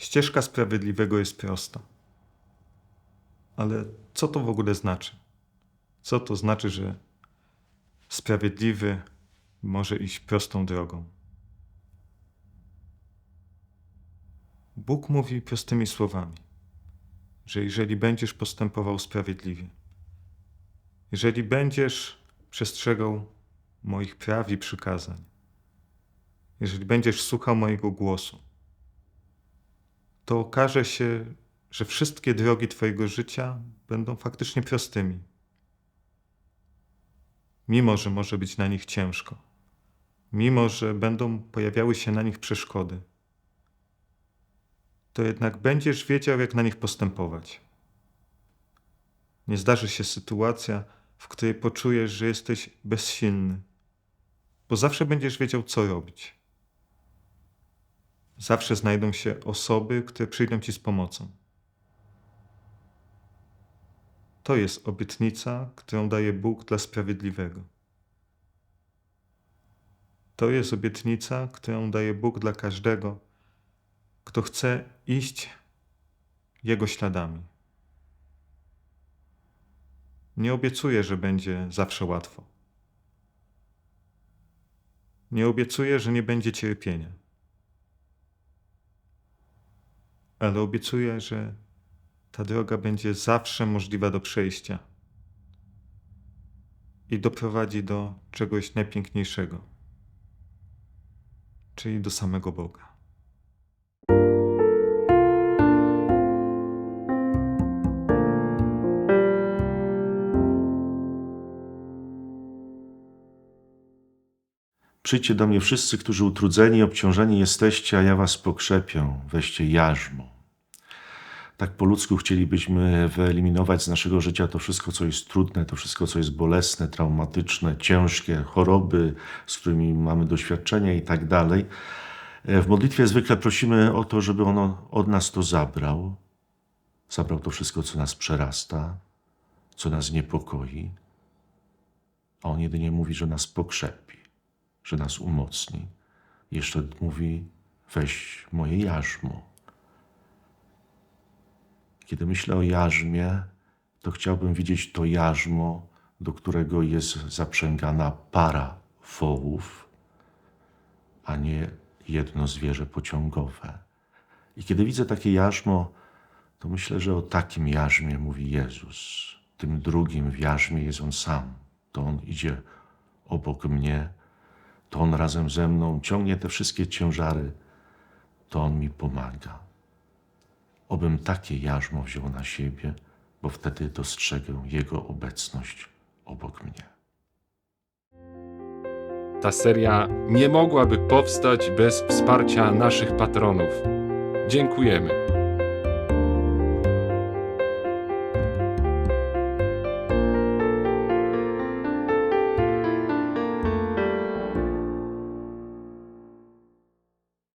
ścieżka sprawiedliwego jest prosta. Ale co to w ogóle znaczy? Co to znaczy, że sprawiedliwy może iść prostą drogą? Bóg mówi prostymi słowami, że jeżeli będziesz postępował sprawiedliwie, jeżeli będziesz przestrzegał moich praw i przykazań, jeżeli będziesz słuchał mojego głosu, to okaże się, że wszystkie drogi Twojego życia będą faktycznie prostymi. Mimo, że może być na nich ciężko, mimo, że będą pojawiały się na nich przeszkody, to jednak będziesz wiedział, jak na nich postępować. Nie zdarzy się sytuacja, w której poczujesz, że jesteś bezsilny, bo zawsze będziesz wiedział, co robić. Zawsze znajdą się osoby, które przyjdą ci z pomocą. To jest obietnica, którą daje Bóg dla sprawiedliwego. To jest obietnica, którą daje Bóg dla każdego, kto chce iść Jego śladami. Nie obiecuję, że będzie zawsze łatwo. Nie obiecuję, że nie będzie cierpienia. Ale obiecuję, że ta droga będzie zawsze możliwa do przejścia i doprowadzi do czegoś najpiękniejszego, czyli do samego Boga. Przyjdźcie do mnie wszyscy, którzy utrudzeni i obciążeni jesteście, a ja was pokrzepię. Weźcie jarzmo. Tak po ludzku chcielibyśmy wyeliminować z naszego życia to wszystko, co jest trudne, to wszystko, co jest bolesne, traumatyczne, ciężkie, choroby, z którymi mamy doświadczenia i tak dalej. W modlitwie zwykle prosimy o to, żeby On od nas to zabrał. Zabrał to wszystko, co nas przerasta, co nas niepokoi. A On jedynie mówi, że nas pokrzepi, że nas umocni. Jeszcze mówi: weź moje jarzmo. Kiedy myślę o jarzmie, to chciałbym widzieć to jarzmo, do którego jest zaprzęgana para wołów, a nie jedno zwierzę pociągowe. I kiedy widzę takie jarzmo, to myślę, że o takim jarzmie mówi Jezus. Tym drugim w jarzmie jest On sam. To On idzie obok mnie, to On razem ze mną ciągnie te wszystkie ciężary, to On mi pomaga. Obym takie jarzmo wziął na siebie, bo wtedy dostrzegę Jego obecność obok mnie. Ta seria nie mogłaby powstać bez wsparcia naszych patronów. Dziękujemy.